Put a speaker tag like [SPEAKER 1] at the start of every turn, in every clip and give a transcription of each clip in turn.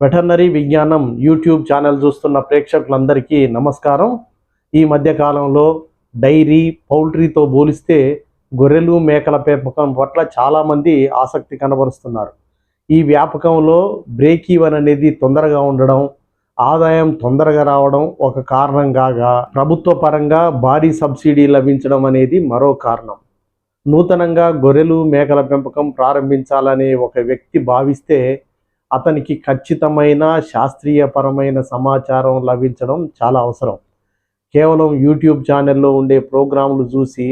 [SPEAKER 1] Veterinary విజ్ఞానం YouTube channel చూస్తున్న ప్రేక్షకులందరికీ నమస్కారం. ఈ మధ్యకాలంలో డైరీ పౌల్ట్రీతో పోలిస్తే గొర్రెలు మేకల పెంపకం పట్ల చాలామంది ఆసక్తి కనబరుస్తున్నారు. ఈ వ్యాపకంలో బ్రేక్ ఈవెన్ అనేది తొందరగా ఉండడం ఆదాయం తొందరగా రావడం ఒక కారణం కాగా ప్రభుత్వ పరంగా భారీ సబ్సిడీ లభించడం అనేది మరో కారణం. నూతనంగా గొర్రెలు మేకల పెంపకం ప్రారంభించాలని ఒక వ్యక్తి భావిస్తే అతనికి ఖచ్చితమైన శాస్త్రీయపరమైన సమాచారం లభించడం చాలా అవసరం. కేవలం యూట్యూబ్ ఛానల్లో ఉండే ప్రోగ్రాంలు చూసి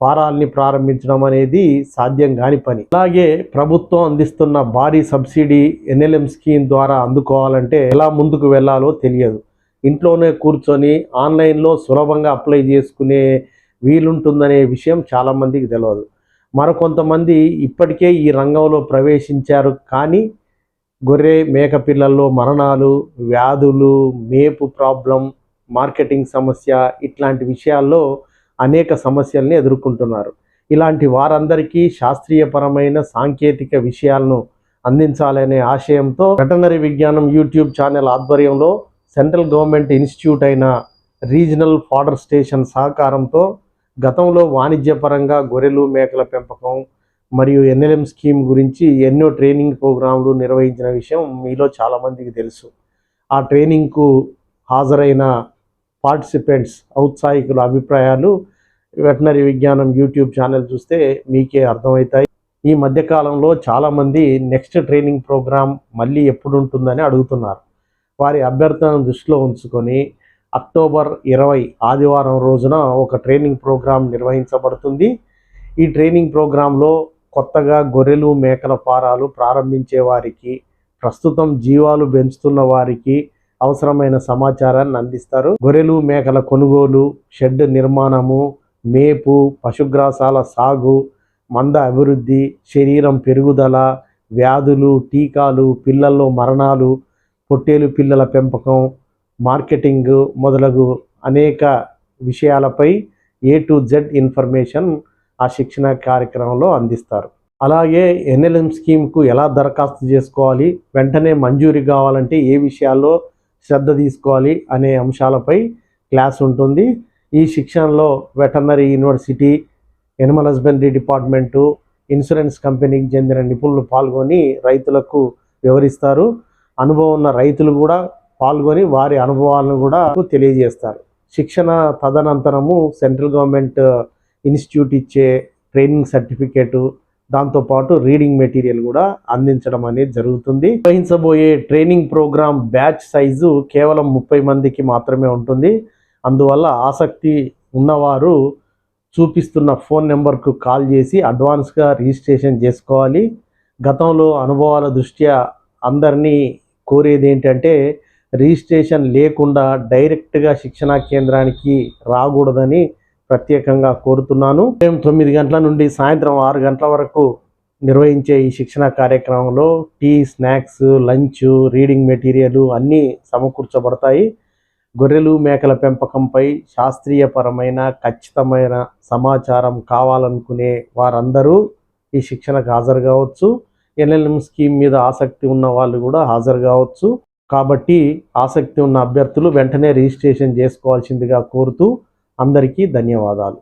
[SPEAKER 1] ఫారాల్ని ప్రారంభించడం అనేది సాధ్యం కాని పని. అలాగే ప్రభుత్వం అందిస్తున్న భారీ సబ్సిడీ ఎన్ఎల్ఎం స్కీమ్ ద్వారా అందుకోవాలంటే ఎలా ముందుకు వెళ్ళాలో తెలియదు. ఇంట్లోనే కూర్చొని ఆన్లైన్లో సులభంగా అప్లై చేసుకునే వీలుంటుందనే విషయం చాలామందికి తెలియదు మరికొంతమంది ఇప్పటికే ఈ రంగంలో ప్రవేశించారు కానీ గొర్రె మేక పిల్లల్లో మరణాలు వ్యాధులు మేపు ప్రాబ్లం మార్కెటింగ్ సమస్య ఇట్లాంటి విషయాల్లో అనేక సమస్యల్ని ఎదుర్కొంటున్నారు. ఇలాంటి వారందరికీ శాస్త్రీయపరమైన సాంకేతిక విషయాలను అందించాలనే ఆశయంతో వెటనరీ విజ్ఞానం యూట్యూబ్ ఛానల్ ఆధ్వర్యంలో సెంట్రల్ గవర్నమెంట్ ఇన్స్టిట్యూట్ అయిన రీజనల్ ఫాడర్ స్టేషన్ సహకారంతో గతంలో వాణిజ్యపరంగా గొర్రెలు మేకల పెంపకం మరియు ఎన్ఎల్ఎం స్కీమ్ గురించి ఎన్నో ట్రైనింగ్ ప్రోగ్రాంలు నిర్వహించిన విషయం మీలో చాలామందికి తెలుసు. ఆ ట్రైనింగ్కు హాజరైన పార్టిసిపెంట్స్ ఔత్సాహికుల అభిప్రాయాలు వెటనరీ విజ్ఞానం యూట్యూబ్ ఛానల్ చూస్తే మీకే అర్థమవుతాయి. ఈ మధ్యకాలంలో చాలామంది నెక్స్ట్ ట్రైనింగ్ ప్రోగ్రాం మళ్ళీ ఎప్పుడు ఉంటుందని అడుగుతున్నారు. వారి అభ్యర్థనను దృష్టిలో ఉంచుకొని అక్టోబర్ ఇరవై ఆదివారం రోజున ఒక ట్రైనింగ్ ప్రోగ్రాం నిర్వహించబడుతుంది. ఈ ట్రైనింగ్ ప్రోగ్రాంలో కొత్తగా గొర్రెలు మేకల ఫారాలు ప్రారంభించే వారికి ప్రస్తుతం జీవాలు పెంచుతున్న వారికి అవసరమైన సమాచారాన్ని అందిస్తారు. గొర్రెలు మేకల కొనుగోలు షెడ్ నిర్మాణము మేపు పశుగ్రాసాల సాగు మంద అభివృద్ధి శరీరం పెరుగుదల వ్యాధులు టీకాలు పిల్లల్లో మరణాలు పొట్టేలు పిల్లల పెంపకం మార్కెటింగ్ మొదలగు అనేక విషయాలపై ఏ టు జెడ్ ఇన్ఫర్మేషన్ ఆ శిక్షణ కార్యక్రమంలో అందిస్తారు. అలాగే ఎన్ఎల్ఎం స్కీమ్కు ఎలా దరఖాస్తు చేసుకోవాలి వెంటనే మంజూరీ కావాలంటే ఏ విషయాల్లో శ్రద్ధ తీసుకోవాలి అనే అంశాలపై క్లాస్ ఉంటుంది. ఈ శిక్షణలో veterinary university animal husbandry department insurance కంపెనీకి చెందిన నిపుణులు పాల్గొని రైతులకు వివరిస్తారు. అనుభవం ఉన్న రైతులు కూడా పాల్గొని వారి అనుభవాలను కూడా తెలియజేస్తారు. శిక్షణ తదనంతరము సెంట్రల్ గవర్నమెంట్ ఇన్స్టిట్యూట్ ఇచ్చే ట్రైనింగ్ సర్టిఫికేటు దాంతోపాటు రీడింగ్ మెటీరియల్ కూడా అందించడం అనేది జరుగుతుంది. నిర్వహించబోయే ట్రైనింగ్ ప్రోగ్రామ్ బ్యాచ్ సైజు కేవలం ముప్పై మందికి మాత్రమే ఉంటుంది. అందువల్ల ఆసక్తి ఉన్నవారు చూపిస్తున్న ఫోన్ నెంబర్కు కాల్ చేసి అడ్వాన్స్గా రిజిస్ట్రేషన్ చేసుకోవాలి. గతంలో అనుభవాల దృష్ట్యా అందరినీ కోరేది ఏంటంటే రిజిస్ట్రేషన్ లేకుండా డైరెక్ట్గా శిక్షణా కేంద్రానికి రాకూడదని ప్రత్యేకంగా కోరుతున్నాను. ఉదయం తొమ్మిది గంటల నుండి సాయంత్రం ఆరు గంటల వరకు నిర్వహించే ఈ శిక్షణ కార్యక్రమంలో tea snacks lunch reading material అన్నీ సమకూర్చబడతాయి. గొర్రెలు మేకల పెంపకంపై శాస్త్రీయపరమైన ఖచ్చితమైన సమాచారం కావాలనుకునే వారందరూ ఈ శిక్షణకు హాజరు కావచ్చు. ఎన్ఎల్ఎం స్కీమ్ మీద ఆసక్తి ఉన్న వాళ్ళు కూడా హాజరు కావచ్చు. కాబట్టి ఆసక్తి ఉన్న అభ్యర్థులు వెంటనే రిజిస్ట్రేషన్ చేసుకోవాల్సిందిగా కోరుతూ అందరికీ ధన్యవాదాలు.